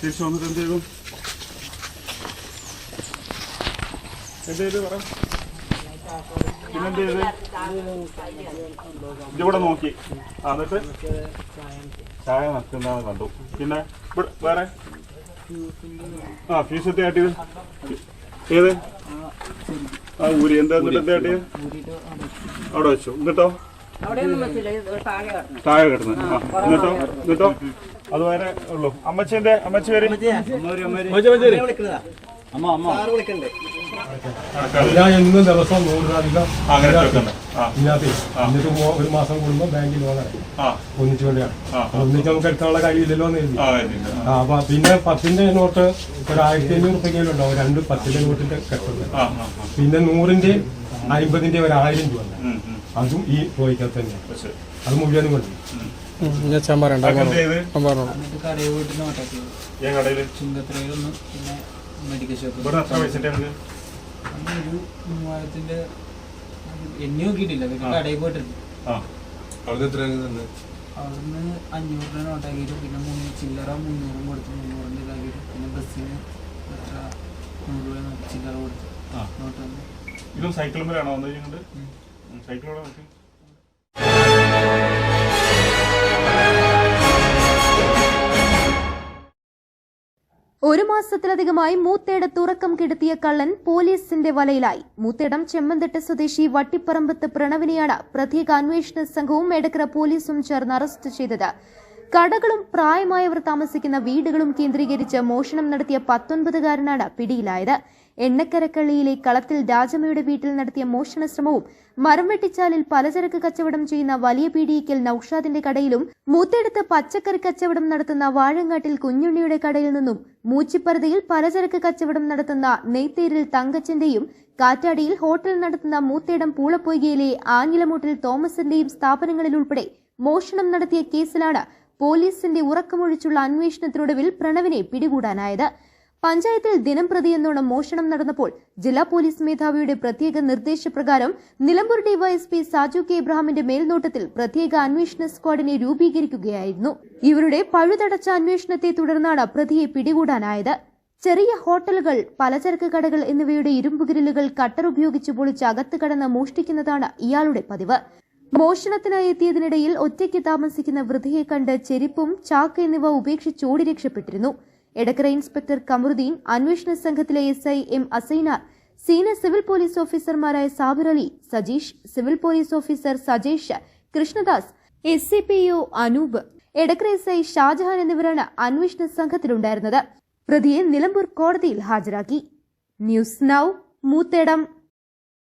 തിരിച്ചു വന്നിട്ട് എന്ത് ചെയ്തു? എന്ത് ചെയ്തു പറ? പിന്നെന്ത് ചെയ്ത്? ഇതിവിടെ നോക്കി. എന്നിട്ട്? ചായ നിൽക്കുന്ന കണ്ടു. പിന്നെ ഇവിടെ വേറെ? ആ ഫീസ് എത്തി ആട്ടിയത് ഏത്? ആ ഊരി. എന്താ എന്നിട്ട് എന്താ ആട്ടിയത് അവിടെ വെച്ചു. എന്നിട്ടോ? താഴെ കിടന്നു. എന്നിട്ടോ? എന്നിട്ടോ? അത് വരെ ഉള്ളൂ. അമ്മച്ചിന്റെ അമ്മച്ചി പേര് അമ്മ അമ്മ ഞാൻ എന്നും ദിവസം ഇതിനകത്ത് എന്നിട്ട് ഒരു മാസം കൂടുമ്പോ ബാങ്കിൽ ലോൺ ഒന്നിച്ചു വേണ്ടിയാണ്. ഒന്നിച്ച് നമുക്ക് എടുക്കാനുള്ള കഴിയില്ലല്ലോ എന്ന് എഴുതി അപ്പൊ പിന്നെ പത്തിന്റെ നോട്ട് ഒരു ആയിരത്തി അഞ്ഞൂറ് രൂപയ്ക്കെങ്കിലും ഉണ്ടാവും രണ്ട് പത്തിന്റെ നോട്ടിന്റെ കെട്ടുണ്ട് ആ ആ ആ. പിന്നെ നൂറിന്റെ അമ്പതിന്റെ ഒരു ആയിരം രൂപ. അതും ഈ പോയിക്കകത്ത് തന്നെയാണ് അത് മുഴുവനും കൊണ്ട് ഞാൻ പിന്നെ മെഡിക്കൽ ഷോപ്പ് ഒരു മൂവായിരത്തിന്റെ എണ്ണി നോക്കിയിട്ടില്ല. പിന്നെ കടയിൽ പോയിട്ടുണ്ട്. ആ. അവിടുന്ന് അഞ്ഞൂറ് രൂപ നോട്ടാക്കിയിട്ട് പിന്നെ മൂന്ന് ചില്ലറ മുന്നൂറും കൊടുത്ത് മുന്നൂറിന്റെ ഇതാക്കിയിട്ട് പിന്നെ ബസ്സിന് എത്ര നൂറ് രൂപ ചില്ലറ കൊടുത്തു ആ. നോട്ട് വന്ന് ഇതും സൈക്കിൾ മേലാണോ വന്നത് ചെയ്യുന്നത് ഒരു മാസത്തിലധികമായി മൂത്തേടത്ത് തുറക്കം കെടുത്തിയ കള്ളൻ പോലീസിന്റെ വലയിലായി. മൂത്തേടം ചെമ്മന്തിട്ട് സ്വദേശി വട്ടിപ്പറമ്പത്ത് പ്രണവിനെയാണ് പ്രത്യേക അന്വേഷണ സംഘവും മേടക്കര പോലീസും ചേർന്ന് അറസ്റ്റ് ചെയ്തത്. കടകളും പ്രായമായവർ താമസിക്കുന്ന വീടുകളും കേന്ദ്രീകരിച്ച് മോഷണം നടത്തിയ പത്തൊൻപതുകാരനാണ് പിടിയിലായത്. എണ്ണക്കരക്കള്ളിയിലെ കളത്തിൽ രാജമ്മയുടെ വീട്ടിൽ നടത്തിയ മോഷണ ശ്രമവും മരം വെട്ടിച്ചാലിൽ പലചരക്ക് കച്ചവടം ചെയ്യുന്ന വലിയ പീടിയിക്കൽ നൌഷാദിന്റെ കടയിലും മൂത്തെടുത്ത് പച്ചക്കറി കച്ചവടം നടത്തുന്ന വാഴങ്ങാട്ടിൽ കുഞ്ഞുണ്ണിയുടെ കടയിൽ നിന്നും മൂച്ചിപ്പറുതിയിൽ പലചരക്ക് കച്ചവടം നടത്തുന്ന നെയ്ത്തേരിൽ തങ്കച്ചന്റെയും കാറ്റാടിയിൽ ഹോട്ടൽ നടത്തുന്ന മൂത്തേടം പൂളപ്പൊയ്കയിലെ ആഞ്ഞിലമൂട്ടിൽ തോമസിന്റെയും സ്ഥാപനങ്ങളിൽ ഉൾപ്പെടെ മോഷണം നടത്തിയ കേസിലാണ് പോലീസിന്റെ ഉറക്കമൊഴിച്ചുള്ള അന്വേഷണത്തിനൊടുവിൽ പ്രണവിനെ പിടികൂടാനായത്. പഞ്ചായത്തിൽ ദിനം പ്രതി എന്നോണം മോഷണം നടന്നപ്പോൾ ജില്ലാ പോലീസ് മേധാവിയുടെ പ്രത്യേക നിർദ്ദേശപ്രകാരം നിലമ്പൂർ ഡിവൈഎസ്പി സാജു കെ ഇബ്രാഹിമിന്റെ മേൽനോട്ടത്തിൽ പ്രത്യേക അന്വേഷണ സ്ക്വാഡിനെ രൂപീകരിക്കുകയായിരുന്നു. ഇവരുടെ പഴുതടച്ച അന്വേഷണത്തെ തുടർന്നാണ് പ്രതിയെ പിടികൂടാനായത്. ചെറിയ ഹോട്ടലുകൾ പലചരക്ക് കടകൾ എന്നിവയുടെ ഇരുമ്പുകിരലുകൾ കട്ടർ ഉപയോഗിച്ച് പൊളിച്ച് അകത്ത് കടന്ന് മോഷ്ടിക്കുന്നതാണ് ഇയാളുടെ പതിവ്. മോഷണത്തിനായി എത്തിയതിനിടയിൽ ഒറ്റയ്ക്ക് താമസിക്കുന്ന വൃദ്ധയെ കണ്ട് ചെരിപ്പും ചാക്ക് എന്നിവ ഉപേക്ഷിച്ച് ഓടി രക്ഷപ്പെട്ടിരുന്നു. എടക്കര ഇൻസ്പെക്ടർ കമറുദ്ദീൻ അന്വേഷണ സംഘത്തിലെ S I M Asainar senior civil police ഓഫീസർമാരായ Sabir Ali Sajeesh civil police officer Sajesh Krishnadas S C P O Anoop. Edakkara S I Shajahan എന്നിവരാണ് അന്വേഷണ സംഘത്തിലുണ്ടായിരുന്നത്. പ്രതിയെ നിലമ്പൂർ കോടതിയിൽ ഹാജരാക്കി. News now Moothedam.